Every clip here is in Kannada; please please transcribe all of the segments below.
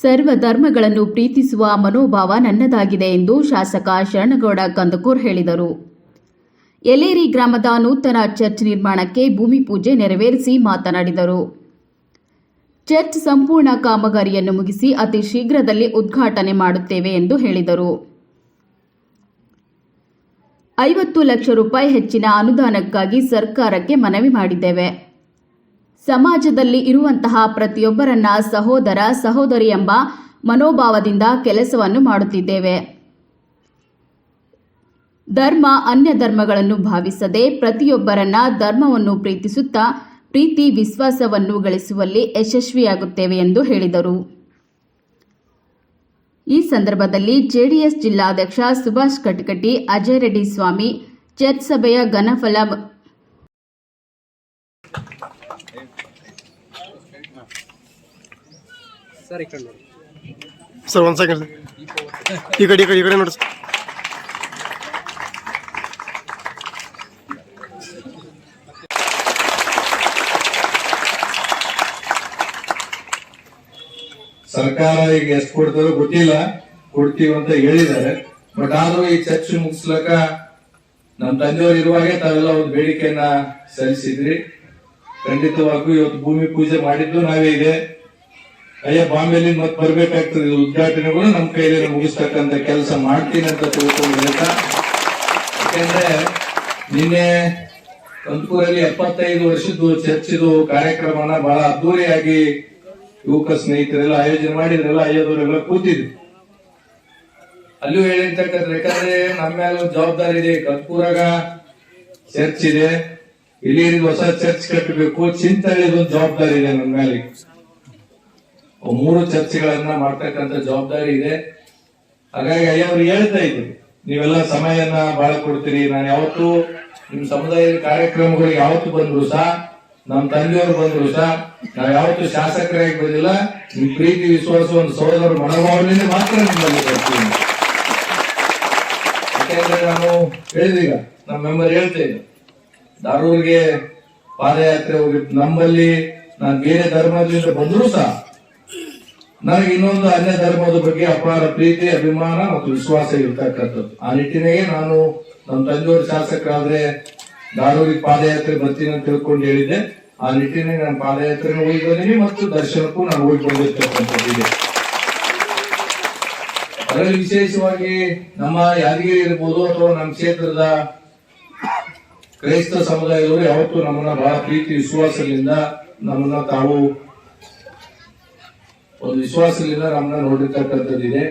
ಸರ್ವ ಧರ್ಮಗಳನ್ನು ಪ್ರೀತಿಸುವ ಮನೋಭಾವ ನನ್ನದಾಗಿದೆ ಎಂದು ಶಾಸಕ ಶರಣಗೌಡ ಕಂದಕೂರ್ ಹೇಳಿದರು. ಎಲೇರಿ ಗ್ರಾಮದ ನೂತನ ಚರ್ಚ್ ನಿರ್ಮಾಣಕ್ಕೆ ಭೂಮಿ ಪೂಜೆ ನೆರವೇರಿಸಿ ಮಾತನಾಡಿದರು. ಚರ್ಚ್ ಸಂಪೂರ್ಣ ಕಾಮಗಾರಿಯನ್ನು ಮುಗಿಸಿ ಅತಿ ಶೀಘ್ರದಲ್ಲಿ ಉದ್ಘಾಟನೆ ಮಾಡುತ್ತೇವೆ ಎಂದು ಹೇಳಿದರು. ಐವತ್ತು ಲಕ್ಷ ರೂಪಾಯಿ ಹೆಚ್ಚಿನ ಅನುದಾನಕ್ಕಾಗಿ ಸರ್ಕಾರಕ್ಕೆ ಮನವಿ ಮಾಡಿದ್ದೇವೆ. ಸಮಾಜದಲ್ಲಿ ಇರುವಂತಹ ಪ್ರತಿಯೊಬ್ಬರನ್ನ ಸಹೋದರ, ಸಹೋದರಿ ಎಂಬ ಮನೋಭಾವದಿಂದ ಕೆಲಸವನ್ನು ಮಾಡುತ್ತಿದ್ದೇವೆ. ಧರ್ಮ ಅನ್ಯ ಧರ್ಮಗಳನ್ನು ಭಾವಿಸದೆ ಪ್ರತಿಯೊಬ್ಬರನ್ನ ಧರ್ಮವನ್ನು ಪ್ರೀತಿಸುತ್ತಾ ಪ್ರೀತಿ, ವಿಶ್ವಾಸವನ್ನು ಗಳಿಸುವಲ್ಲಿ ಯಶಸ್ವಿಯಾಗುತ್ತೇವೆ ಎಂದು ಹೇಳಿದರು. ಈ ಸಂದರ್ಭದಲ್ಲಿ ಜೆಡಿಎಸ್ ಜಿಲ್ಲಾಧ್ಯಕ್ಷ ಸುಭಾಷ್ ಕಟಕಟಿ, ಅಜಯ್ ರೆಡ್ಡಿ ಸ್ವಾಮಿ ಚರ್ಚ್ ಸಭೆಯ ಘನಫಲ ಸರ್ ಈ ಕಡೆ ನೋಡಿ ಸರ್ ಒಂದು ಸೆಕೆಂಡ್ ಈ ಕಡೆ ಈ ಕಡೆ ಈ ಕಡೆ ನೋಡಿ ಸರ್. ಸರ್ಕಾರ ಈಗ ಎಷ್ಟು ಕೊಡ್ತಾರೋ ಗೊತ್ತಿಲ್ಲ. ಕೊಡ್ತೀವಿ ಅಂತ ಹೇಳಿದ್ದಾರೆ. ಬಟ್ ಆದ್ರೂ ಈ ಚರ್ಚೆ ಮುಗಿಸ್ಲಕ ನಮ್ ತಂದೆಯವರು ಇರುವಾಗೆ ತಾವೆಲ್ಲ ಒಂದು ಬೇಡಿಕೆಯನ್ನ ಸಲ್ಲಿಸಿದ್ರಿ. ಖಂಡಿತವಾಗೂ ಇವತ್ತು ಭೂಮಿ ಪೂಜೆ ಮಾಡಿದ್ದು ನಾವೇ ಇದೆ. ಅಯ್ಯ ಬಾಂಬೆಲಿ ಮತ್ತೆ ಬರ್ಬೇಕಾಗ್ತದೆ ಉದ್ಘಾಟನೆಗಳು. ನಮ್ಮ ಕೈಯಲ್ಲಿ ಮುಗಿಸ್ತಕ್ಕಂತ ಕೆಲಸ ಮಾಡ್ತೀನಿ ಅಂತ ತಿಳ್ಕೊಂಡು ಹೇಳ್ತಾ ಯಾಕೆಂದ್ರೆ ನಿನ್ನೆ ಕಂತೂರಲ್ಲಿ ಎಪ್ಪತ್ತೈದು ವರ್ಷದ್ದು ಚರ್ಚಿದು ಕಾರ್ಯಕ್ರಮನ ಬಹಳ ಅದ್ದೂರಿಯಾಗಿ ಯುವಕ ಸ್ನೇಹಿತರೆಲ್ಲ ಆಯೋಜನೆ ಮಾಡಿದ್ರೆಲ್ಲ ಅಯ್ಯದವರೆಲ್ಲ ಕೂತಿದ್ರು. ಅಲ್ಲೂ ಹೇಳಿರ್ತಕ್ಕಂಥ ಯಾಕಂದ್ರೆ ನಮ್ಮ ಮೇಲೆ ಜವಾಬ್ದಾರಿ ಇದೆ. ಕರ್ಪೂರಾಗ ಚರ್ಚ್ ಇದೆ. ಇಲ್ಲಿ ಹೊಸ ಚರ್ಚ್ ಕಟ್ಟಬೇಕು ಚಿಂತೆ ಒಂದು ಜವಾಬ್ದಾರಿ ಇದೆ ನನ್ನ ಮೇಲೆ. ಮೂರು ಚರ್ಚ್ಗಳನ್ನ ಮಾಡ್ತಕ್ಕಂಥ ಜವಾಬ್ದಾರಿ ಇದೆ. ಹಾಗಾಗಿ ಅಯ್ಯವ್ರು ಹೇಳ್ತಾ ಇದ್ರು, ನೀವೆಲ್ಲ ಸಮಯನ ಬಹಳ ಕೊಡ್ತೀರಿ. ನಾನು ಯಾವತ್ತು ನಿಮ್ ಸಮುದಾಯದ ಕಾರ್ಯಕ್ರಮಗಳಿಗೆ ಯಾವತ್ತು ಬಂದ್ರು ಸಹ ನಮ್ ತಂದೆಯವರು ಬಂದ್ರು ಸಹ ನಾವ್ ಯಾವತ್ತು ಶಾಸಕರಾಗಿ ಬಂದಿಲ್ಲ. ನಿಮ್ ಪ್ರೀತಿ, ವಿಶ್ವಾಸ, ಒಂದು ಸಹೋದರ ಮನೋಭಾವನೆ ಮಾತ್ರ ನಿಮ್ಮಲ್ಲಿ ಬರ್ತೀನಿ. ಯಾಕೆಂದ್ರೆ ನಾನು ಹೇಳಿದೀಗ ನಮ್ಮ ಮೆಂಬರ್ ಹೇಳ್ತಾ ಇದ್ದೆ ದಾರೂರ್ಗೆ ಪಾದಯಾತ್ರೆ ಹೋಗಿತ್ತು. ನಮ್ಮಲ್ಲಿ ನಾನು ಬೇರೆ ಧರ್ಮದಿಂದ ಬಂದರೂ ಸಹ ನನಗೆ ಇನ್ನೊಂದು ಅನ್ಯ ಧರ್ಮದ ಬಗ್ಗೆ ಅಪಾರ ಪ್ರೀತಿ, ಅಭಿಮಾನ ಮತ್ತು ವಿಶ್ವಾಸ ಇರ್ತಕ್ಕಂಥದ್ದು. ಆ ನಿಟ್ಟಿನಾಗೆ ನಾನು ನಮ್ಮ ತಂದೆಯವರು ಶಾಸಕರಾದ್ರೆ ದಾರೂರಿಗೆ ಪಾದಯಾತ್ರೆ ಬರ್ತೀನಿ ಅಂತ ತಿಳ್ಕೊಂಡು ಹೇಳಿದ್ದೆ. ಆ ನಿಟ್ಟಿನಾಗ ನಾನು ಪಾದಯಾತ್ರೆ ಹೋಗಿ ಬಂದೀನಿ ಮತ್ತು ದರ್ಶನಕ್ಕೂ ನಾನು ಹೋಗಿ ಬಂದಿರ್ತಕ್ಕಂಥದ್ದಿದೆ ಅದರಲ್ಲಿ ವಿಶೇಷವಾಗಿ ನಮ್ಮ ಯಾದಗಿರಿ ಇರ್ಬೋದು ಅಥವಾ ನಮ್ಮ ಕ್ಷೇತ್ರದ ಕ್ರೈಸ್ತ ಸಮುದಾಯದವರು ಯಾವತ್ತೂ ನಮ್ಮನ್ನ ಬಹಳ ಪ್ರೀತಿ, ವಿಶ್ವಾಸದಿಂದ ನಮ್ಮನ್ನ ತಾವು ಒಂದು ವಿಶ್ವಾಸದಿಂದ ನಮ್ಮನ್ನ ನೋಡಿರ್ತಕ್ಕಂಥದ್ದಿದೆ.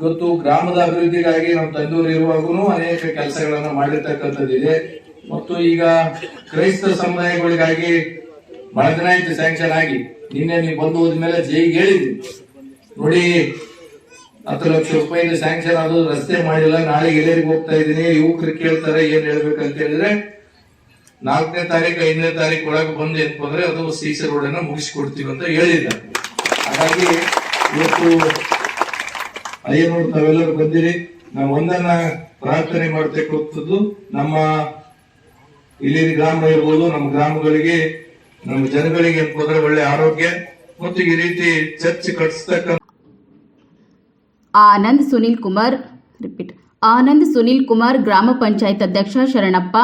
ಇವತ್ತು ಗ್ರಾಮದ ಅಭಿವೃದ್ಧಿಗಾಗಿ ನಮ್ಮ ತಂದೂರು ಇರುವಾಗೂ ಅನೇಕ ಕೆಲಸಗಳನ್ನ ಮಾಡಿರ್ತಕ್ಕಂಥದ್ದಿದೆ. ಮತ್ತು ಈಗ ಕ್ರೈಸ್ತ ಸಮುದಾಯಗಳಿಗಾಗಿ ಬಹಳ ಸ್ಯಾಂಕ್ಷನ್ ಆಗಿ. ನಿನ್ನೆ ನೀವು ಬಂದು ಹೋದ್ಮೇಲೆ ಜೈಗೆ ಹೇಳಿದ್ವಿ ನೋಡಿ ಹತ್ತು ಲಕ್ಷ ರೂಪಾಯಿ ಸ್ಯಾಂಕ್ಷನ್ ಆಗೋದು, ರಸ್ತೆ ಮಾಡಿಲ್ಲ, ನಾಳೆ ಎಲ್ಲರಿಗೆ ಹೋಗ್ತಾ ಇದ್ದೀನಿ, ಯುವಕರು ಕೇಳ್ತಾರೆ, ಏನ್ ಹೇಳ್ಬೇಕಂತ ಹೇಳಿದ್ರೆ, ನಾಲ್ಕನೇ ತಾರೀಕು, ಐದನೇ ತಾರೀಕು ಒಳಗೆ ಬಂದು ಏನಪ್ಪ ಅದು ಸೀಸರ್ ರೋಡ್ ಅನ್ನ ಮುಗಿಸ್ಕೊಡ್ತೀವಿ ಅಂತ ಹೇಳಿದ್ದ ಹಾಗಾಗಿ ಇವತ್ತು ಅಯ್ಯನವರು ತಾವೆಲ್ಲರೂ ಬಂದಿರಿ, ನಾವು ಒಂದನ್ನ ಪ್ರಾರ್ಥನೆ ಮಾಡ್ತಕ್ಕಂಥದ್ದು, ನಮ್ಮ ಇಲ್ಲಿ ಗ್ರಾಮ ಇರ್ಬೋದು, ನಮ್ಮ ಗ್ರಾಮಗಳಿಗೆ, ನಮ್ಮ ಜನಗಳಿಗೆ ಏನಪ್ಪ ಒಳ್ಳೆ ಆರೋಗ್ಯ, ಮತ್ತು ಈ ರೀತಿ ಚರ್ಚ್ ಕಟ್ಟಿಸ್ತಕ್ಕಂಥ ಆನಂದ್ ಸುನಿಲ್ ಕುಮಾರ್ ರಿಪೀಟ್ ಆನಂದ್ ಸುನಿಲ್ ಕುಮಾರ್ ಗ್ರಾಮ ಪಂಚಾಯತ್ ಅಧ್ಯಕ್ಷ ಶರಣಪ್ಪ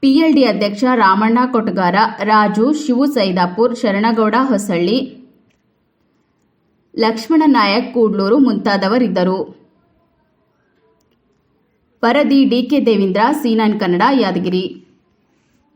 ಪಿಎಲ್ಡಿ ಅಧ್ಯಕ್ಷ ರಾಮಣ್ಣ ಕೊಟಗಾರ, ರಾಜು ಶಿವು ಸೈದಾಪುರ್, ಶರಣಗೌಡ ಹೊಸಳ್ಳಿ, ಲಕ್ಷ್ಮಣ ನಾಯಕ್ ಕೂಡ್ಲೂರು ಮುಂತಾದವರಿದ್ದರು. ವರದಿ ಡಿಕೆ ದೇವೇಂದ್ರ ಸೀನಾನ್ ನೈನ್ ಕನ್ನಡ ಯಾದಗಿರಿ.